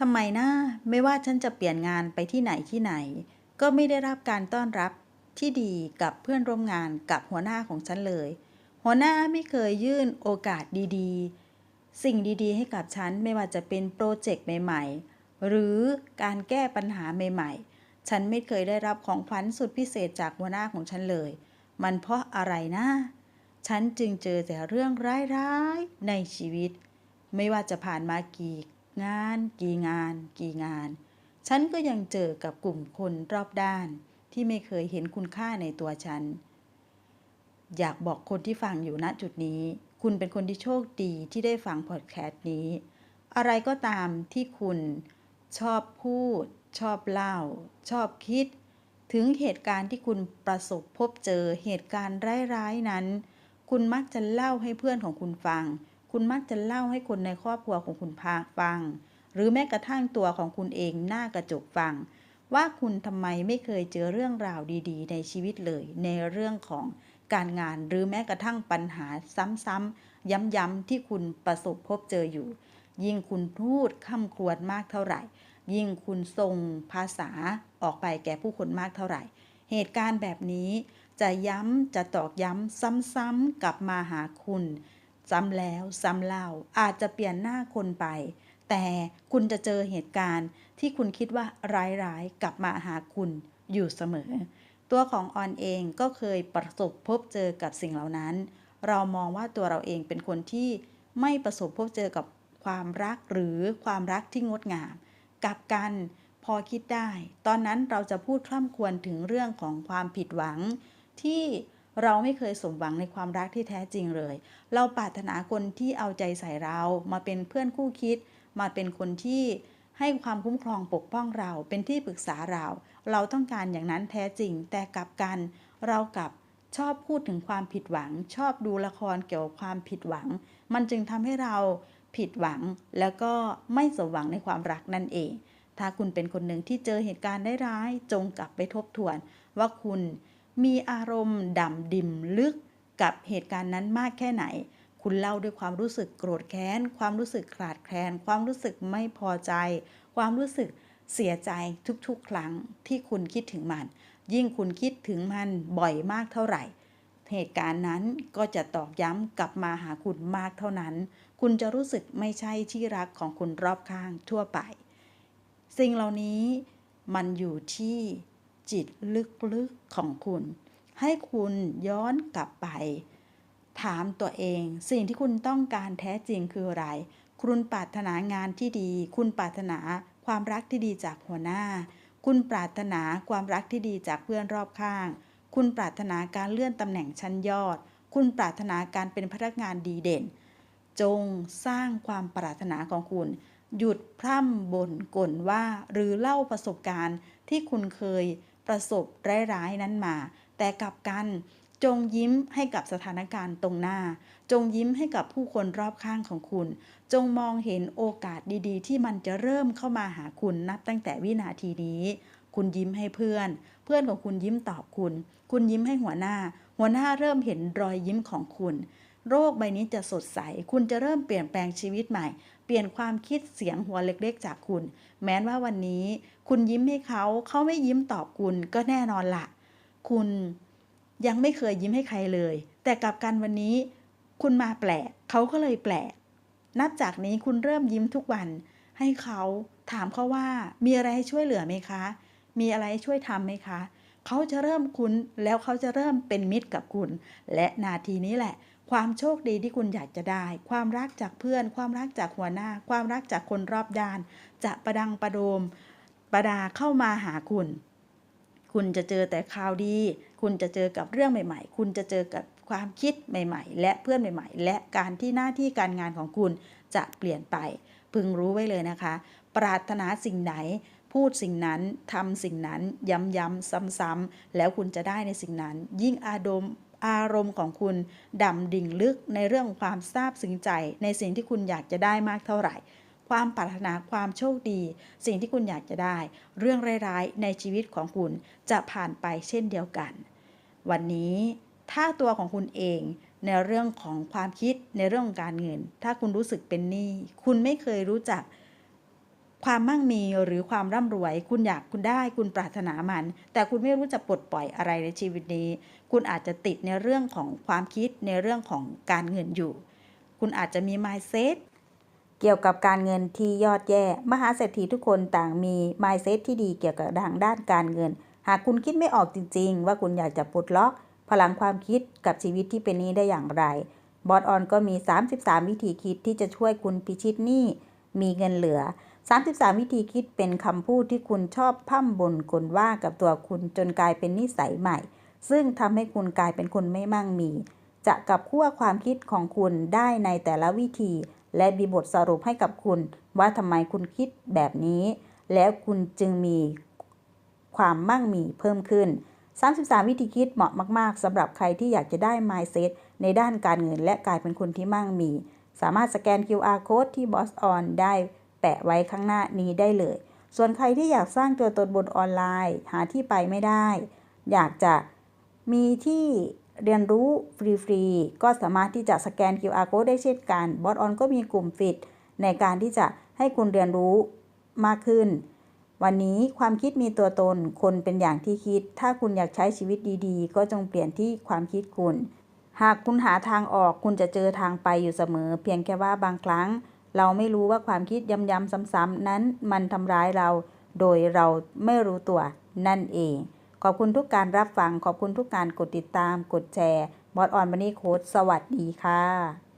ทำไมนะไม่ว่าฉันจะเปลี่ยนงานไปที่ไหนที่ไหน ก็ไม่ได้รับการต้อนรับที่ดีกับเพื่อนร่วมงานกับหัวหน้าของฉันเลย หัวหน้าไม่เคยยื่นโอกาสดีๆ สิ่งดีๆ ให้กับฉันไม่ว่าจะเป็นโปรเจกต์ใหม่ๆ หรือการแก้ปัญหาใหม่ๆ ฉันไม่เคยได้รับของขวัญสุดพิเศษจากหัวหน้าของฉันเลย มันเพราะอะไรนะฉันจึงเจอแต่เรื่องร้ายๆในชีวิต ไม่ว่าจะผ่านมากี่ งานกี่งาน กี่งาน ฉันก็ยังเจอกับกลุ่มคนรอบด้านที่ไม่เคยเห็นคุณค่าในตัวฉัน อยากบอกคนที่ฟังอยู่ณจุดนี้ คุณเป็นคนที่โชคดีที่ได้ฟังพอดแคสต์นี้ อะไรก็ตามที่คุณชอบพูด ชอบเล่า ชอบคิด ถึงเหตุการณ์ที่คุณประสบพบเจอเหตุการณ์ร้ายๆนั้น คุณมักจะเล่าให้เพื่อนของคุณฟัง คุณมักจะเล่าให้คนในครอบครัวของคุณพาฟัง หรือแม้กระทั่งตัวของคุณเองหน้ากระจกฟัง ว่าคุณทำไมไม่เคยเจอเรื่องราวดีๆ ในชีวิตเลย ในเรื่องของการงานหรือแม้กระทั่งปัญหาซ้ำๆย้ำๆที่คุณประสบพบเจออยู่ ยิ่งคุณพูดคำครวญมากเท่าไหร่ ยิ่งคุณส่งภาษาออกไปแก่ผู้คนมากเท่าไหร่ เหตุการณ์แบบนี้จะย้ำจะตอกย้ำซ้ำๆกลับมาหาคุณ ซ้ำแล้วซ้ำเล่าอาจจะเปลี่ยนหน้าคนไป แต่คุณจะเจอเหตุการณ์ที่คุณคิดว่าร้ายๆกลับมาหาคุณอยู่เสมอ ตัวของออนเองก็เคยประสบพบเจอกับสิ่งเหล่านั้น เรามองว่าตัวเราเองเป็นคนที่ไม่ประสบพบเจอกับความรักหรือความรักที่งดงาม กลับกันพอคิดได้ ตอนนั้นเราจะพูดคร่ำควรถึงเรื่องของความผิดหวังที่ เราไม่เคยสมหวังในความรักที่แท้จริงเลย เราปรารถนาคนที่เอาใจใส่เรามาเป็นเพื่อนคู่คิด มาเป็นคนที่ให้ความคุ้มครองปกป้องเรา เป็นที่ปรึกษาเรา เราต้องการอย่างนั้นแท้จริง แต่กลับกัน เรากลับชอบพูดถึงความผิดหวัง ชอบดูละครเกี่ยวกับความผิดหวัง มันจึงทำให้เราผิดหวังแล้วก็ไม่สมหวังในความรักนั่นเอง ถ้าคุณเป็นคนหนึ่งที่เจอเหตุการณ์ได้ร้าย จงกลับไปทบทวนว่าคุณ มีอารมณ์ดำดิ่มลึกกับเหตุการณ์นั้นมากแค่ไหน คุณเล่าด้วยความรู้สึกโกรธแค้น ความรู้สึกขาดแคลน ความรู้สึกไม่พอใจ ความรู้สึกเสียใจทุกๆ ครั้งที่คุณคิดถึงมัน ยิ่งคุณคิดถึงมันบ่อยมากเท่าไหร่ เหตุการณ์นั้นก็จะตอกย้ำกลับมาหาคุณมากเท่านั้น คุณจะรู้สึกไม่ใช่ที่รักของคุณรอบข้างทั่วไป สิ่งเหล่านี้มันอยู่ที่ จิตลึกๆของคุณ ให้คุณย้อนกลับไป ถามตัวเอง สิ่งที่คุณต้องการแท้จริงคืออะไร คุณปรารถนางานที่ดี คุณปรารถนาความรักที่ดีจากหัวหน้า คุณปรารถนาความรักที่ดีจากเพื่อนรอบข้าง คุณปรารถนาการเลื่อนตำแหน่งชั้นยอด คุณปรารถนาการเป็นพนักงานดีเด่น จงสร้างความปรารถนาของคุณ หยุดพร่ำบ่นก่นว่า หรือเล่าประสบการณ์ที่คุณเคย ประสบร้ายๆนั้นมา แต่กลับกันจงยิ้มให้กับสถานการณ์ตรงหน้า จงยิ้มให้กับผู้คนรอบข้างของคุณ จงมองเห็นโอกาสดีๆ ที่มันจะเริ่มเข้ามาหาคุณนับตั้งแต่วินาทีนี้ คุณยิ้มให้เพื่อน เพื่อนของคุณยิ้มตอบคุณ คุณยิ้มให้หัวหน้า หัวหน้าเริ่มเห็นรอยยิ้มของคุณ โรคใบนี้จะสดใส คุณจะเริ่มเปลี่ยนแปลงชีวิตใหม่ เปลี่ยนความคิดเสียงหัวเล็กๆ จากคุณ แม้ว่าวันนี้ คุณยิ้มให้เขา เขาไม่ยิ้มตอบคุณก็แน่นอนละ คุณยังไม่เคยยิ้มให้ใครเลย แต่กลับกันวันนี้ คุณมาแปลก เขาก็เลยแปลก นับจากนี้คุณเริ่มยิ้มทุกวัน ให้เขาถามเขาว่า มีอะไรให้ช่วยเหลือไหมคะ มีอะไรให้ช่วยทำไหมคะ เขาจะเริ่มคุ้น แล้วเขาจะเริ่มเป็นมิตรกับคุณ และนาทีนี้แหละ ความโชคดีที่คุณอยากจะได้ ความรักจากเพื่อน ความรักจากหัวหน้า ความรักจากคนรอบด้าน จะประดังประโดม ประดาเข้ามาหาคุณ คุณจะเจอแต่ข่าวดี คุณจะเจอกับเรื่องใหม่ ๆ คุณจะเจอกับความคิดใหม่ ๆ และเพื่อนใหม่ ๆ และการที่หน้าที่การงานของคุณจะเปลี่ยนไป พึงรู้ไว้เลยนะคะ ปรารถนาสิ่งไหนพูดสิ่งนั้นทำสิ่งนั้นย้ำๆซ้ำๆแล้วคุณจะได้ในสิ่งนั้น ยิ่งอารม อารมณ์ของคุณดำดิ่งลึกในเรื่องความซาบซึ้งใจ ในสิ่งที่คุณอยากจะได้มากเท่าไหร่ ความปรารถนาความโชคดี สิ่งที่คุณอยากจะได้ เรื่องร้ายๆในชีวิตของคุณจะผ่านไปเช่นเดียวกัน วันนี้ถ้าตัวของคุณเองในเรื่องของความคิดในเรื่องของการเงิน ถ้าคุณรู้สึกเป็นหนี้คุณไม่เคยรู้จัก ความมั่งมีหรือความร่ำรวย คุณอยากคุณได้คุณปรารถนามัน แต่คุณไม่รู้จะปลดปล่อยอะไรในชีวิตนี้ คุณอาจจะติดในเรื่องของความคิดในเรื่องของการเงินอยู่ คุณอาจจะมี mindset เกี่ยวกับการเงินที่ยอดแย่ มหาเศรษฐีทุกคนต่างมี mindset ที่ดีเกี่ยวกับทางด้านการเงิน หากคุณคิดไม่ออกจริง ๆ ว่าคุณอยากจะปลดล็อก พลังความคิดกับชีวิตที่เป็นนี้ได้อย่างไรบอสออนก็มี 33 วิธีคิดที่จะช่วยคุณพิชิตหนี้มีเงินเหลือ 33 วิธีคิดเป็นคำพูดที่คุณชอบพร่ำบ่นกลว่ากับตัวคุณจนกลายเป็นนิสัยใหม่ ซึ่งทำให้คุณกลายเป็นคนไม่มั่งมี จะกับขั้วความคิดของคุณได้ในแต่ละวิธี และมีบทสรุปให้กับคุณ ว่าทำไมคุณคิดแบบนี้ แล้วคุณจึงมีความมั่งมีเพิ่มขึ้น 33 วิธีคิดเหมาะมากๆสำหรับใครที่อยากจะได้ mindset ในด้านการเงินและกลายเป็นคนที่มั่งมี สามารถสแกน QR code ที่ Boss On ได้ แปะไว้ข้างหน้านี้ได้เลย ส่วนใครที่อยากสร้างตัวตนบนออนไลน์ หาที่ไปไม่ได้ อยากจะมีที่เรียนรู้ฟรีๆ ก็สามารถที่จะสแกน QR code ได้เช่นกัน Boss On ก็มีกลุ่มฟิตในการที่จะให้คุณเรียนรู้มากขึ้น วันนี้ความคิดมีตัวตน คนเป็นอย่างที่คิด ถ้าคุณอยากใช้ชีวิตดีๆ ก็จงเปลี่ยนที่ความคิดคุณ หากคุณหาทางออกคุณจะเจอทางไปอยู่เสมอ เพียงแค่ว่าบางครั้ง เราไม่รู้ว่าความคิดย้ำๆซ้ำๆนั้นมันทำร้ายเรา โดยเราไม่รู้ตัวนั่นเอง ขอบคุณทุกการรับฟัง ขอบคุณทุกการกดติดตาม กดแชร์ บอสออนบันนี่โค้ดสวัสดีค่ะ